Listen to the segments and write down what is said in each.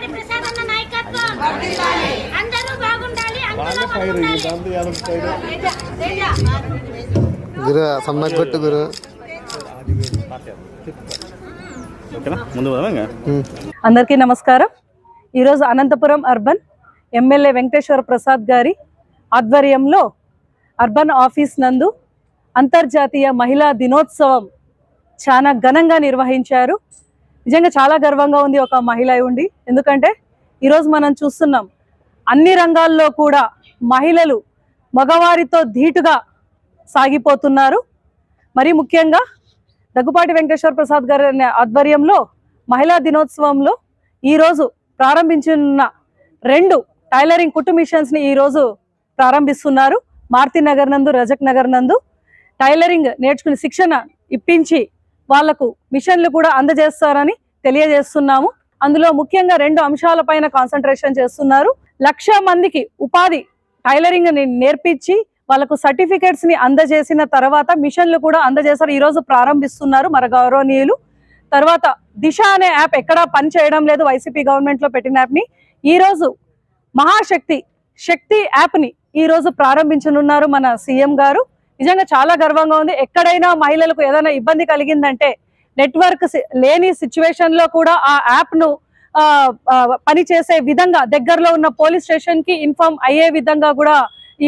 దగ్గుబాటి ప్రసాద్ అన్న నాయకత్వం. అందరూ బాగుండాలి అందులో మనం ఉండాలి. గురు సమ్మక్ కొట్టు అందరికీ నమస్కారం. ఈరోజు అనంతపురం అర్బన్ ఎమ్మెల్యే వెంకటేశ్వర ప్రసాద్ గారి ఆధ్వర్యంలో అర్బన్ ఆఫీస్ నందు అంతర్జాతీయ మహిళా దినోత్సవం చాలా ఘనంగా నిర్వహించారు. నిజంగా చాలా గర్వంగా ఉంది ఒక మహిళ ఉండి. ఎందుకంటే ఈరోజు మనం చూస్తున్నాం అన్ని రంగాల్లో కూడా మహిళలు మగవారితో ధీటుగా సాగిపోతున్నారు. మరి ముఖ్యంగా దగ్గుపాటి వెంకటేశ్వర ప్రసాద్ గారి ఆధ్వర్యంలో మహిళా దినోత్సవంలో ఈరోజు ప్రారంభించిన రెండు టైలరింగ్ కుట్టు ఈరోజు ప్రారంభిస్తున్నారు. మారుతి నగర్ నందు రజక్ నగర్ నందు. టైలరింగ్ నేర్చుకుని శిక్షణ ఇప్పించి వాళ్ళకు మిషన్లు కూడా అందజేస్తారని తెలియజేస్తున్నాము. అందులో ముఖ్యంగా రెండు అంశాలపైన కాన్సన్ట్రేషన్ చేస్తున్నారు. లక్ష మందికి ఉపాధి టైలరింగ్ని నేర్పించి వాళ్ళకు సర్టిఫికేట్స్ని అందజేసిన తర్వాత మిషన్లు కూడా అందజేశారు. ఈ రోజు ప్రారంభిస్తున్నారు మన గౌరవనీయులు. తర్వాత దిశ అనే యాప్ ఎక్కడా పని చేయడం లేదు. వైసీపీ గవర్నమెంట్లో పెట్టిన యాప్ని. ఈ రోజు మహాశక్తి శక్తి యాప్ని ఈ రోజు ప్రారంభించనున్నారు మన సీఎం గారు. నిజంగా చాలా గర్వంగా ఉంది. ఎక్కడైనా మహిళలకు ఏదైనా ఇబ్బంది కలిగిందంటే నెట్వర్క్ లేని సిచ్యువేషన్లో కూడా ఆ యాప్ను పనిచేసే విధంగా దగ్గరలో ఉన్న పోలీస్ స్టేషన్కి ఇన్ఫార్మ్ అయ్యే విధంగా కూడా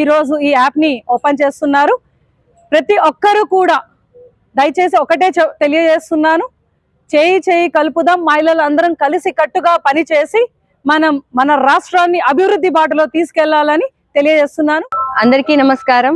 ఈ రోజు ఈ యాప్ని ఓపెన్ చేస్తున్నారు. ప్రతి ఒక్కరూ కూడా దయచేసి ఒకటే తెలియజేస్తున్నాను. చేయి చేయి కలుపుదాం. మహిళలు అందరం కలిసి కట్టుగా పనిచేసి మనం మన రాష్ట్రాన్ని అభివృద్ధి బాటలో తీసుకెళ్ళాలని తెలియజేస్తున్నాను. అందరికీ నమస్కారం.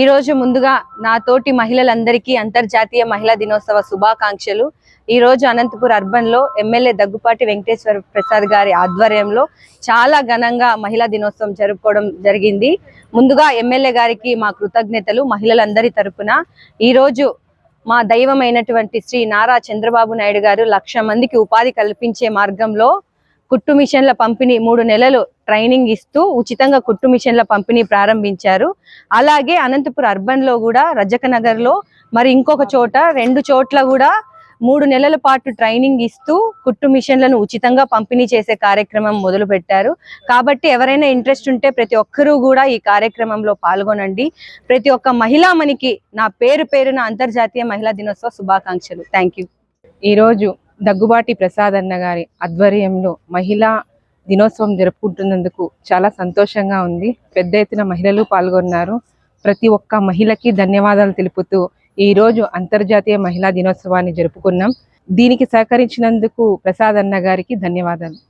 ఈ రోజు ముందుగా నా తోటి మహిళలందరికీ అంతర్జాతీయ మహిళా దినోత్సవ శుభాకాంక్షలు. ఈ రోజు అనంతపూర్ అర్బన్లో ఎమ్మెల్యే దగ్గుపాటి వెంకటేశ్వర ప్రసాద్ గారి ఆధ్వర్యంలో చాలా ఘనంగా మహిళా దినోత్సవం జరుపుకోవడం జరిగింది. ముందుగా ఎమ్మెల్యే గారికి మా కృతజ్ఞతలు మహిళలందరి తరపున. ఈ రోజు మా దైవమైనటువంటి శ్రీ నారా చంద్రబాబు నాయుడు గారు లక్ష మందికి ఉపాధి కల్పించే మార్గంలో కుట్టు మిషన్ల పంపిణీ మూడు నెలలు ట్రైనింగ్ ఇస్తూ ఉచితంగా కుట్టు మిషన్ల పంపిణీ ప్రారంభించారు. అలాగే అనంతపురం అర్బన్లో కూడా రజక నగర్లో మరి ఇంకొక చోట రెండు చోట్ల కూడా మూడు నెలల పాటు ట్రైనింగ్ ఇస్తూ కుట్టు మిషన్లను ఉచితంగా పంపిణీ చేసే కార్యక్రమం మొదలు పెట్టారు కాబట్టి ఎవరైనా ఇంట్రెస్ట్ ఉంటే ప్రతి ఒక్కరూ కూడా ఈ కార్యక్రమంలో పాల్గొనండి. ప్రతి ఒక్క మహిళామణికి నా పేరు పేరున అంతర్జాతీయ మహిళా దినోత్సవ శుభాకాంక్షలు. థ్యాంక్ యూ ఈరోజు దగ్గుబాటి ప్రసాద్ అన్న గారి ఆధ్వర్యంలో మహిళా దినోత్సవం జరుపుకుంటున్నందుకు చాలా సంతోషంగా ఉంది. పెద్ద ఎత్తున మహిళలు పాల్గొన్నారు. ప్రతి ఒక్క మహిళకి ధన్యవాదాలు తెలుపుతూ ఈ రోజు అంతర్జాతీయ మహిళా దినోత్సవాన్ని జరుపుకున్నాం. దీనికి సహకరించినందుకు ప్రసాద్ అన్న గారికి ధన్యవాదాలు.